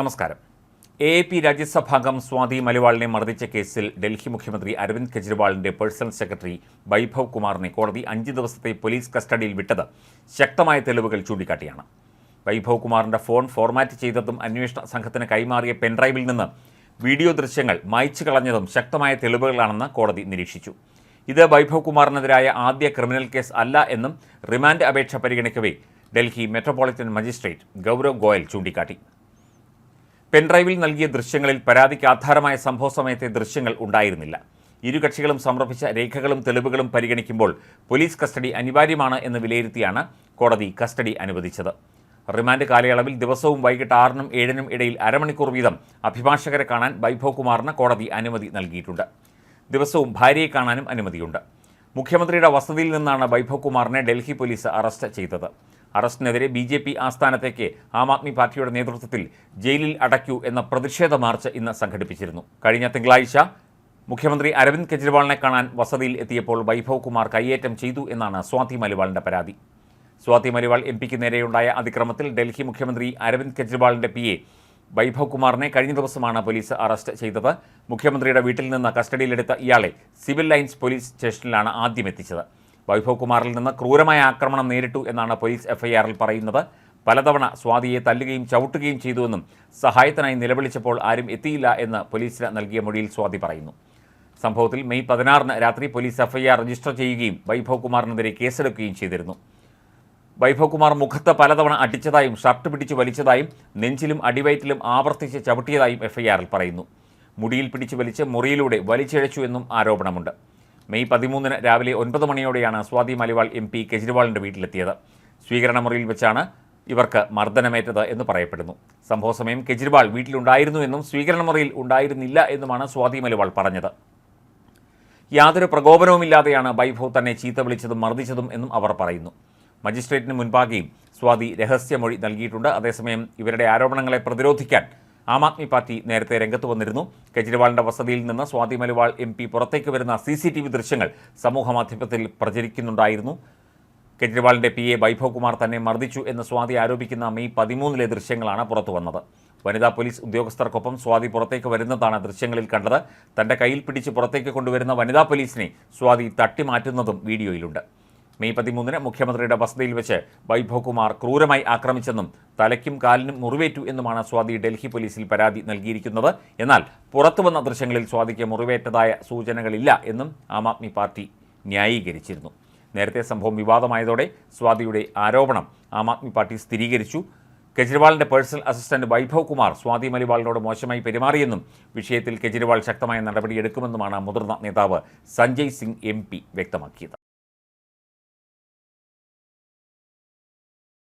നമസ്കാരം. A P രാജ്യസഭാംഗം സ്വാതി മലിവാളിനെ മർദ്ദിച്ച കേസിൽ ഡൽഹി മുഖ്യമന്ത്രി അരവിന്ദ് കെജ്രിവാളിന്റെ പേഴ്സണൽ സെക്രട്ടറി വൈഭവ് കുമാറിനെ കോടതി അഞ്ച് ദിവസത്തെ പോലീസ് കസ്റ്റഡിയിൽ വിട്ടത് ശക്തമായ തെളിവുകൾ ചൂണ്ടിക്കാട്ടിയാണ്. വൈഭവ് കുമാറിന്റെ ഫോൺ ഫോർമാറ്റ് ചെയ്തതും അന്വേഷണ സംഘത്തിന് കൈമാറിയ പെൻഡ്രൈവിൽ നിന്ന് വീഡിയോ ദൃശ്യങ്ങൾ മായ്ച്ചു കളഞ്ഞതും ശക്തമായ തെളിവുകളാണെന്ന് കോടതി നിരീക്ഷിച്ചു. ഇത് വൈഭവ് കുമാറിനെതിരായ ആദ്യ ക്രിമിനൽ കേസ് അല്ല എന്നും റിമാൻഡ് അപേക്ഷ പരിഗണിക്കവേ ഡൽഹി മെട്രോപൊളിറ്റൻ മജിസ്ട്രേറ്റ് ഗൗരവ് ഗോയൽ ചൂണ്ടിക്കാട്ടി. പെൻഡ്രൈവിൽ നൽകിയ ദൃശ്യങ്ങളിൽ പരാതിക്ക് ആധാരമായ സംഭവ സമയത്തെ ദൃശ്യങ്ങൾ ഉണ്ടായിരുന്നില്ല. ഇരു കക്ഷികളും സമർപ്പിച്ച രേഖകളും തെളിവുകളും പരിഗണിക്കുമ്പോൾ പോലീസ് കസ്റ്റഡി അനിവാര്യമാണ് എന്ന് വിലയിരുത്തിയാണ് കോടതി കസ്റ്റഡി അനുവദിച്ചത്. റിമാൻഡ് കാലയളവിൽ ദിവസവും വൈകിട്ട് ആറിനും ഏഴിനും ഇടയിൽ അരമണിക്കൂർ വീതം അഭിഭാഷകരെ കാണാൻ വൈഭവ് കുമാറിന് കോടതി അനുമതി നൽകിയിട്ടുണ്ട്. ദിവസവും ഭാര്യയെ കാണാനും അനുമതിയുണ്ട്. മുഖ്യമന്ത്രിയുടെ വസതിയിൽ നിന്നാണ് വൈഭവ് കുമാറിനെ ഡൽഹി പോലീസ് അറസ്റ്റ് ചെയ്തത്. അറസ്റ്റിനെതിരെ ബി ജെ പി ആസ്ഥാനത്തേക്ക് ആം ആദ്മി പാർട്ടിയുടെ നേതൃത്വത്തിൽ ജയിലിൽ അടയ്ക്കൂ എന്ന പ്രതിഷേധ മാർച്ച് ഇന്ന് സംഘടിപ്പിച്ചിരുന്നു. കഴിഞ്ഞ തിങ്കളാഴ്ച മുഖ്യമന്ത്രി അരവിന്ദ് കെജ്രിവാളിനെ കാണാൻ വസതിയിൽ എത്തിയപ്പോൾ വൈഭവ് കുമാർ കയ്യേറ്റം ചെയ്തു എന്നാണ് സ്വാതി മലിവാളിന്റെ പരാതി. സ്വാതി മലിവാൾ എം പിക്ക് നേരെയുണ്ടായ അതിക്രമത്തിൽ ഡൽഹി മുഖ്യമന്ത്രി അരവിന്ദ് കെജ്രിവാളിന്റെ പി എ വൈഭവ് കുമാറിനെ കഴിഞ്ഞ ദിവസമാണ് പോലീസ് അറസ്റ്റ് ചെയ്തത്. മുഖ്യമന്ത്രിയുടെ വീട്ടിൽ നിന്ന് കസ്റ്റഡിയിലെടുത്ത ഇയാളെ സിവിൽ ലൈൻസ് പോലീസ് സ്റ്റേഷനിലാണ് ആദ്യം എത്തിച്ചത്. വൈഭവ് കുമാറിൽ നിന്ന് ക്രൂരമായ ആക്രമണം നേരിട്ടു എന്നാണ് പോലീസ് എഫ്ഐആറിൽ പറയുന്നത്. പലതവണ സ്വാതിയെ തല്ലുകയും ചവിട്ടുകയും ചെയ്തുവെന്നും സഹായത്തിനായി നിലവിളിച്ചപ്പോൾ ആരും എത്തിയില്ല എന്ന് പോലീസിന് നൽകിയ മൊഴിയിൽ സ്വാതി പറയുന്നു. സംഭവത്തിൽ മെയ് പതിനാറിന് രാത്രി പോലീസ് എഫ്ഐആർ രജിസ്റ്റർ ചെയ്യുകയും വൈഭവ് കുമാറിനെതിരെ കേസെടുക്കുകയും ചെയ്തിരുന്നു. വൈഭവ് കുമാർ മുഖത്ത് പലതവണ അടിച്ചതായും ഷർട്ട് പിടിച്ച് വലിച്ചതായും നെഞ്ചിലും അടിവയറ്റിലും ആവർത്തിച്ച് ചവിട്ടിയതായും എഫ്ഐആറിൽ പറയുന്നു. മുടിയിൽ പിടിച്ച് വലിച്ച് മുറിയിലൂടെ വലിച്ചിഴച്ചു എന്നും ആരോപണമുണ്ട്. മെയ് പതിമൂന്നിന് രാവിലെ ഒൻപത് മണിയോടെയാണ് സ്വാതി മലിവാൾ എം പി കെജ്രിവാളിന്റെ വീട്ടിലെത്തിയത്. സ്വീകരണ മുറിയിൽ വെച്ചാണ് ഇവർക്ക് മർദ്ദനമേറ്റത് എന്ന് പറയപ്പെടുന്നു. സംഭവ സമയം കെജ്രിവാൾ വീട്ടിലുണ്ടായിരുന്നുവെന്നും സ്വീകരണ മുറിയിൽ ഉണ്ടായിരുന്നില്ല എന്നുമാണ് സ്വാതി മലിവാൾ പറഞ്ഞത്. യാതൊരു പ്രകോപനവുമില്ലാതെയാണ് വൈഭവ് തന്നെ ചീത്ത വിളിച്ചതും മർദ്ദിച്ചതും എന്നും അവർ പറയുന്നു. മജിസ്ട്രേറ്റിന് മുൻപാകെയും സ്വാതി രഹസ്യമൊഴി നൽകിയിട്ടുണ്ട്. അതേസമയം ഇവരുടെ ആരോപണങ്ങളെ പ്രതിരോധിക്കാൻ ആം ആദ്മി പാർട്ടി നേരത്തെ രംഗത്ത് വന്നിരുന്നു. കെജ്രിവാളിന്റെ വസതിയിൽ നിന്ന് സ്വാതി മലിവാൾ എം പി പുറത്തേക്ക് വരുന്ന സി സി ടി വി ദൃശ്യങ്ങൾ സമൂഹമാധ്യമത്തിൽ പ്രചരിക്കുന്നുണ്ടായിരുന്നു. കെജ്രിവാളിന്റെ പി എ വൈഭവ് കുമാർ തന്നെ മർദ്ദിച്ചു എന്ന് സ്വാതി ആരോപിക്കുന്ന മെയ് പതിമൂന്നിലെ ദൃശ്യങ്ങളാണ് പുറത്തു വന്നത്. വനിതാ പോലീസ് ഉദ്യോഗസ്ഥർക്കൊപ്പം സ്വാതി പുറത്തേക്ക് വരുന്നതാണ് ദൃശ്യങ്ങളിൽ കണ്ടത്. തന്റെ കയ്യിൽ പിടിച്ച് പുറത്തേക്ക് കൊണ്ടുവരുന്ന വനിതാ പോലീസിനെ സ്വാതി തട്ടിമാറ്റുന്നതും വീഡിയോയിലുണ്ട്. മെയ് പതിമൂന്നിന് മുഖ്യമന്ത്രിയുടെ വസതിയിൽ വെച്ച് വൈഭവ്കുമാർ ക്രൂരമായി ആക്രമിച്ചെന്നും തലയ്ക്കും കാലിനും മുറിവേറ്റു എന്നുമാണ് സ്വാതി ഡൽഹി പോലീസിൽ പരാതി നൽകിയിരിക്കുന്നത്. എന്നാൽ പുറത്തുവന്ന ദൃശ്യങ്ങളിൽ സ്വാതിക്ക് മുറിവേറ്റതായ സൂചനകളില്ല എന്നും ആം ആദ്മി പാർട്ടി ന്യായീകരിച്ചിരുന്നു. നേരത്തെ സംഭവം വിവാദമായതോടെ സ്വാതിയുടെ ആരോപണം ആം ആദ്മി പാർട്ടി സ്ഥിരീകരിച്ചു. കെജ്രിവാളിന്റെ പേഴ്സണൽ അസിസ്റ്റന്റ് വൈഭവ് കുമാർ സ്വാതി മലിവാളിനോട് മോശമായി പെരുമാറിയെന്നും വിഷയത്തിൽ കെജ്രിവാൾ ശക്തമായ നടപടിയെടുക്കുമെന്നുമാണ് മുതിർന്ന നേതാവ് സഞ്ജയ് സിംഗ് എം വ്യക്തമാക്കിയത്.